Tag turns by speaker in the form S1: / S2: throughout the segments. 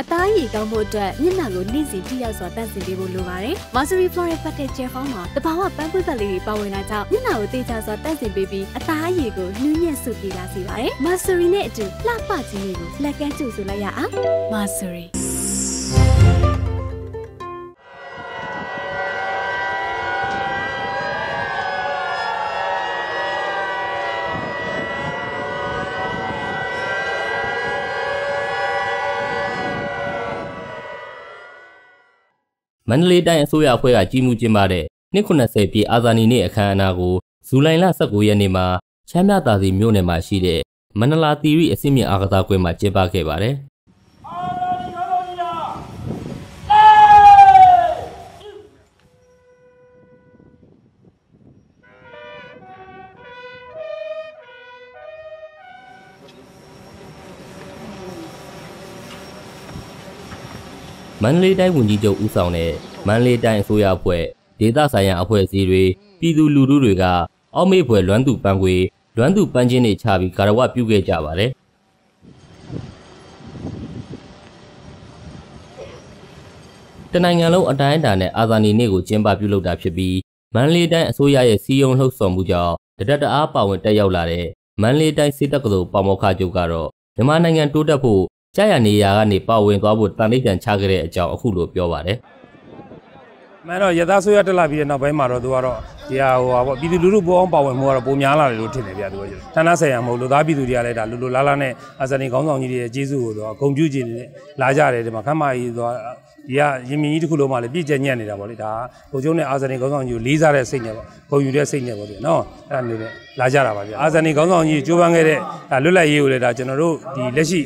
S1: အသားရည်ကောင်းဖို့အတွက်မျက်နှာကိုနေ့စဉ်ထိရောက်စွာတန့်စင်ပေးဖို့လိုပါတယ်။ Mastery Floral Patent Gel Foam မှာတဘာဝပန်းပွင့်ပတ်လေးတွေပါဝင်လာကြောင်းမျက်နှာကိုတေချာစွာတန့်စင်ပေးပြီးအသားရည်ကိုနှူးညံ့စုပြေလာစေပါတယ်။ Mastery နဲ့အတူလှပခြင်းတွေကိုလက်ကမ်းကြိုဆိုလိုက်ရအောင်။ Mastery
S2: မန္တလေးတိုင်းအစိုးရအဖွဲ့ကကြီးမှုကျင်းပတဲ့နှစ်90ပြည့်အာဇာနည်နေ့အခမ်းအနားကိုဇူလိုင်လ19ရက်နေ့မှာချမ်းမြသာစီမြို့နယ်မှာရှိတဲ့မန္တလာသီရိအစစ်မြင့်အားကစားကွင်းမှာကျင်းပခဲ့ပါတယ် မန္တလေးတိုင်းဝန်ကြီးချုပ်ဦးဆောင်တဲ့မန္တလေးတိုင်းအစိုးရအဖွဲ့ဒေသဆိုင်ရာအဖွဲ့အစည်းတွေပြည်သူလူထုတွေကအောက်မေ့ဖွယ်လွမ်းသူပန်းခွေလွမ်းသူပန်းချင်းတွေချပြီးကာရဝပြုခဲ့ကြပါတယ်တနိုင်ငံလုံးအတိုင်းအတာနဲ့အာဇာနည်နေ့ကိုကျင်းပပြုလုပ်တာဖြစ်ပြီးမန္တလေးတိုင်းအစိုးရရဲ့စီယုံလှုပ်ဆောင်မှုကြောင့်တဒတ်တအားပါဝင်တက်ရောက်လာတဲ့မန္တလေးတိုင်းစစ်တပ်ကတော်ပေါမောက္ခချုပ်ကတော့မြန်မာနိုင်ငံတိုးတက်ဖို့ ကြာရနေရာကနေပါဝင်သွားဖို့တန်ဋိဌာန်ချခဲ့တဲ့အကြောင်းအခုလိုပြောပါတယ်။
S3: မှန်တော့ရသဆိုရတက်လာပြီးတဲ့နောက်ပိုင်းမှာတော့သူကတော့ဒီဟာဟိုပါပေါ့ပြည်သူလူထုပေါ်အောင်ပါဝင်မှုကတော့ပုံများလာတယ်လို့ထင်တယ်ဗျာသူကဌာနဆိုင်ရာမဟုတ်လူသားပြည်သူတွေကလည်းဒါလူလူလားလားနဲ့အာဇာနည်ခေါင်းဆောင်ကြီးတွေရဲ့ကျေးဇူးကိုတော့ဂုဏ်ပြုကြည်နေလာကြတယ်ဒီမှာခမ်းမကြီးဆိုတော့ဒီကရင်မြင်ကြီးတစ်ခုလုံးမှလည်းပြည့်ကျက်ညံ့နေတာပေါ့လေဒါဘုံကျုံနဲ့အာဇာနည်ခေါင်းဆောင်ကြီးကိုလေးစားတဲ့စိတ်နဲ့ပေါ့ဂုဏ်ယူတဲ့စိတ်နဲ့ပေါ့လေနော်အဲ့ဒါမျိုးနဲ့လာကြတာပါဗျာအာဇာနည်ခေါင်းဆောင်ကြီးကြိုးပမ်းခဲ့တဲ့ဒါလွတ်လပ်ရေးကိုလည်းဒါကျွန်တော်တို့ဒီလက်ရှိ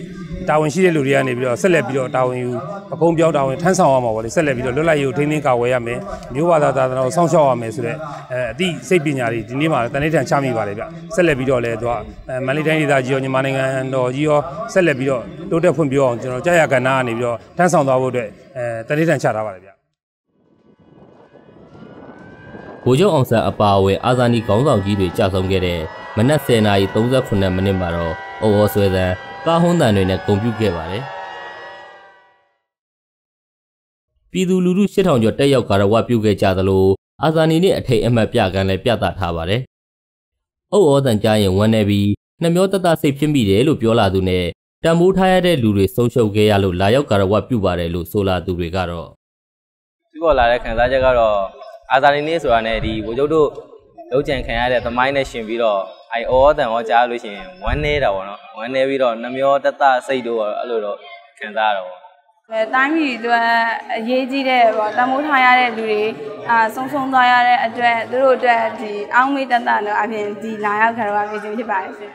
S3: တာဝန်ရှိတဲ့လူတွေကနေပြီးတော့ဆက်လက်ပြီးတော့တာဝန်ယူအကုန်ပြောင်းတာဝန်ထမ်းဆောင်ရမှာပေါ့လေဆက်လက်ပြီးတော့လွတ်လပ်ရေးကိုထိန်းသိမ်းကာဝယ်ရမယ်မျိုးဘာသာသာသနာကိုစောင့်ရှောက်ရမယ်ဆိုတော့အဲအသည့်စိတ်ပညာတွေဒီနေ့မှာတန်ဋိဌာန်ချမိပါလေဗျဆက်လက်ပြီးတော့လည်းသူကမန္တလေးတိုင်းဒေသကြီးရောမြန်မာနိုင်ငံတော်ကြီးရောဆက်လက်ပြီးတော့တိုးတက်ဖွံ့ဖြိုးအောင်ကျွန်တော်ကြာရကဏ္ဍကနေပြီးတော့ထမ်းဆောင်သွားဖို့အတွက်အဲတန်ဋိဌာန်ချထားပါတယ်ဗျ
S2: ဗိုလ်ချုပ်အောင်ဆန်းအပါအဝင်အာဇာနည်ခေါင်းဆောင်ကြီးတွေကြာဆုံးခဲ့တဲ့မနက်10:38မိနစ်မှာတော့အော်ဝဆွဲသံ ကားဟွန်းတန်တွေနဲ့ဂုံပြုခဲ့ပါတယ်။ပြည်သူလူထု8000ကျော်တက်ရောက်ကာရဝပြုခဲ့ကြသလိုအာဇာနည်နဲ့အထိတ်အမှတ်ပြကန်းလည်းပြသထားပါတယ်။အုပ်ဩတန်ကြားရင်ဝမ်းနေပြီးနှမျောတတစိတ်ဖြစ်မိတယ်လို့ပြောလာသူနဲ့တံမိုးထားရတဲ့လူတွေဆုံးရှုံးခဲ့ရလို့လာရောက်ကာရဝပြုပါတယ်လို့ဆိုလာသူတွေကတော့
S4: ဒီပေါ်လာတဲ့ခံစားချက်ကတော့အာဇာနည်နေ့ဆိုတာနဲ့ဒီဗိုလ်ချုပ်တို့လုံးကြံခံရတဲ့သမိုင်းနဲ့ရှင်ပြီးတော့ အဲအော်တန်ဟောကြားလို့ရှိရင်ဝမ်းနေတာပေါ့နော်ဝမ်းနေပြီးတော့နှမျောတတစိတ်တို့အဲ့လိုတော့ခံစားရတော့ပေါ့
S5: အဲတိုင်းပြည်အတွက်အရေးကြီးတဲ့ပေါ့တမိုးထားရတဲ့လူတွေအာဆုံးဆုံးသွားရတဲ့အတွက်သူတို့အတွက်ဒီအောင်းမေးတတတော့အပြင်ဒီလာရောက်ခါတော့ဖြစ်ခြင်းဖြစ်ပါတယ်ရှင်